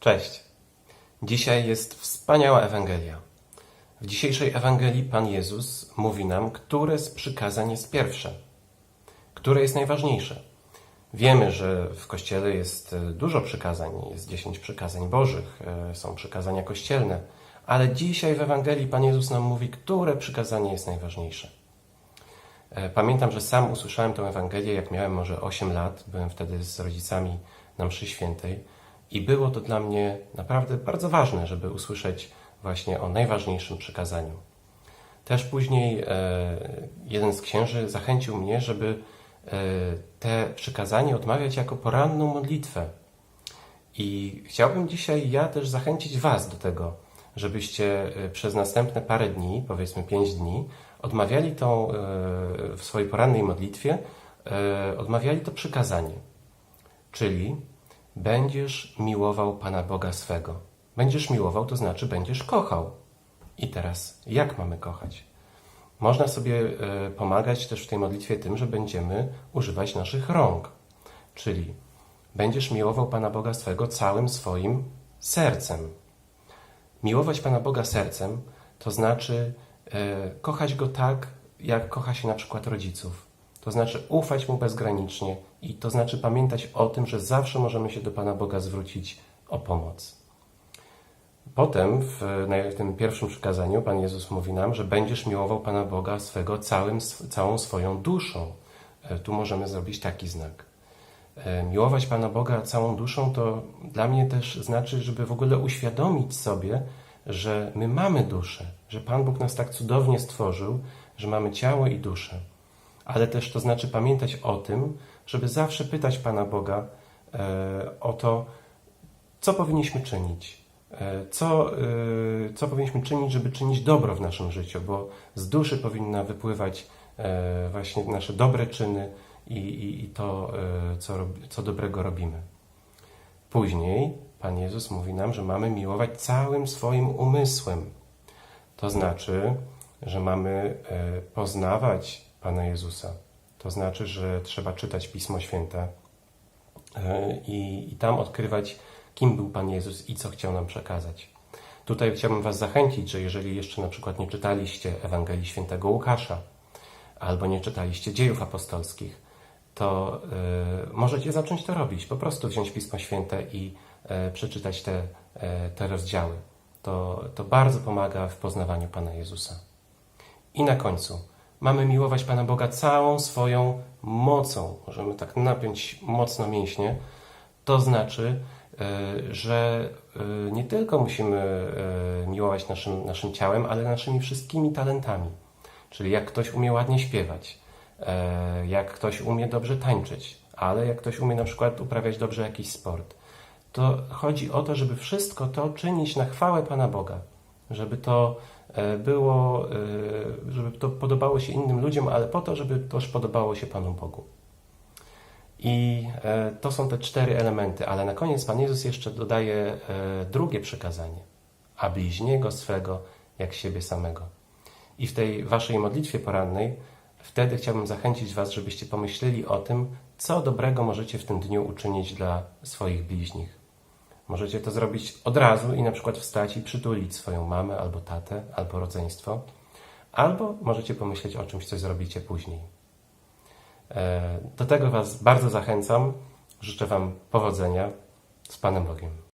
Cześć. Dzisiaj jest wspaniała Ewangelia. W dzisiejszej Ewangelii Pan Jezus mówi nam, które z przykazań jest pierwsze, które jest najważniejsze. Wiemy, że w Kościele jest e, dużo przykazań, jest dziesięć przykazań Bożych, e, są przykazania kościelne, ale dzisiaj w Ewangelii Pan Jezus nam mówi, które przykazanie jest najważniejsze. E, Pamiętam, że sam usłyszałem tę Ewangelię, jak miałem może 8 lat. Byłem wtedy z rodzicami na mszy świętej i było to dla mnie naprawdę bardzo ważne, żeby usłyszeć właśnie o najważniejszym przykazaniu. Też później e, jeden z księży zachęcił mnie, żeby e, te przykazanie odmawiać jako poranną modlitwę. I chciałbym dzisiaj ja też zachęcić Was do tego, żebyście e, przez następne parę dni, powiedzmy pięć dni, odmawiali tą w swojej porannej modlitwie, odmawiali to przykazanie. Czyli będziesz miłował Pana Boga swego. Będziesz miłował, to znaczy będziesz kochał. I teraz, jak mamy kochać? Można sobie e, pomagać też w tej modlitwie tym, że będziemy używać naszych rąk. Czyli będziesz miłował Pana Boga swego całym swoim sercem. Miłować Pana Boga sercem to znaczy e, kochać Go tak, jak kocha się na przykład rodziców. To znaczy ufać Mu bezgranicznie i to znaczy pamiętać o tym, że zawsze możemy się do Pana Boga zwrócić o pomoc. Potem w, w tym pierwszym przykazaniu Pan Jezus mówi nam, że będziesz miłował Pana Boga swego całym, całą swoją duszą. E, Tu możemy zrobić taki znak. E, Miłować Pana Boga całą duszą to dla mnie też znaczy, żeby w ogóle uświadomić sobie, że my mamy duszę, że Pan Bóg nas tak cudownie stworzył, że mamy ciało i duszę. Ale też to znaczy pamiętać o tym, żeby zawsze pytać Pana Boga e, o to, co powinniśmy czynić. E, Co, e, co powinniśmy czynić, żeby czynić dobro w naszym życiu, bo z duszy powinna wypływać właśnie nasze dobre czyny i, i, i to, co, co dobrego robimy. Później Pan Jezus mówi nam, że mamy miłować całym swoim umysłem. To znaczy, że mamy poznawać Pana Jezusa. To znaczy, że trzeba czytać Pismo Święte e, i, i tam odkrywać, kim był Pan Jezus i co chciał nam przekazać. Tutaj chciałbym Was zachęcić, że jeżeli jeszcze na przykład nie czytaliście Ewangelii Świętego Łukasza albo nie czytaliście dziejów apostolskich, to e, możecie zacząć to robić. Po prostu wziąć Pismo Święte i e, przeczytać te, e, te rozdziały. To, to bardzo pomaga w poznawaniu Pana Jezusa. I na końcu mamy miłować Pana Boga całą swoją mocą. Możemy tak napiąć mocno mięśnie. To znaczy, e, że e, nie tylko musimy e, miłować naszym, naszym ciałem, ale naszymi wszystkimi talentami. Czyli jak ktoś umie ładnie śpiewać, jak ktoś umie dobrze tańczyć, ale jak ktoś umie na przykład uprawiać dobrze jakiś sport, to chodzi o to, żeby wszystko to czynić na chwałę Pana Boga, żeby to e, było, e, żeby to podobało się innym ludziom, ale po to, żeby też podobało się Panu Bogu. I e, to są te cztery elementy, ale na koniec Pan Jezus jeszcze dodaje drugie przykazanie, a bliźniego swego jak siebie samego. I w tej waszej modlitwie porannej, wtedy chciałbym zachęcić Was, żebyście pomyśleli o tym, co dobrego możecie w tym dniu uczynić dla swoich bliźnich. Możecie to zrobić od razu i na przykład wstać i przytulić swoją mamę albo tatę, albo rodzeństwo, albo możecie pomyśleć o czymś, co zrobicie później. E, Do tego Was bardzo zachęcam. Życzę Wam powodzenia z Panem Bogiem.